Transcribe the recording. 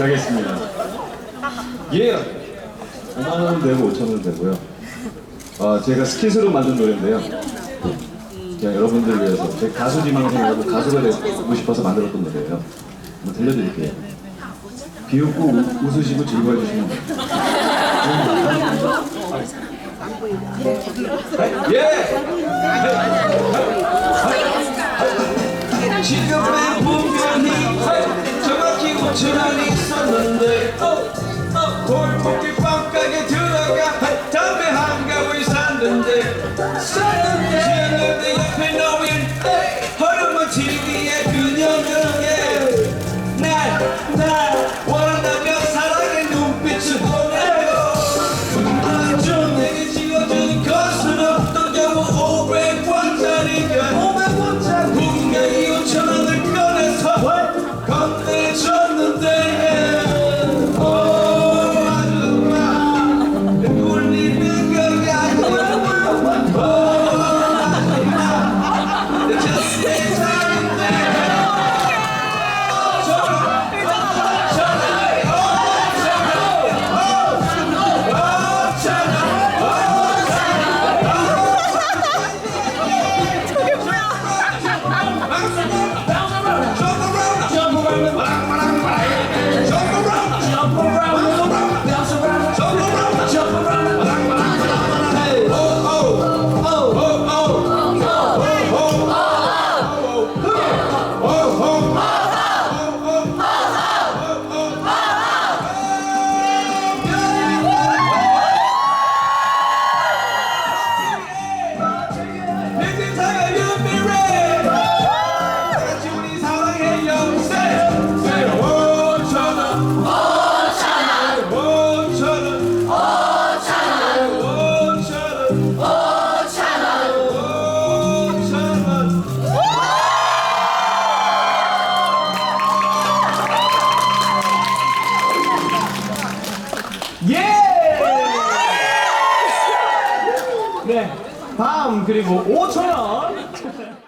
가겠습니다. 예. 5만 원은 되고 5천 원은 되고요. 어, 제가 스킷으로 만든 노래인데요. 그냥 여러분들 위해서 제 가수 지망생이라고 가수가 되고 싶어서 만들었던 노래예요. 한번 들려드릴게요. 비웃고 우- 웃으시고 즐거워해 주시면 돼요. 예! 골목길 빵가게 들어가. 담배 한 갑을 샀는데 예! 네, 다음 그리고 5천 원.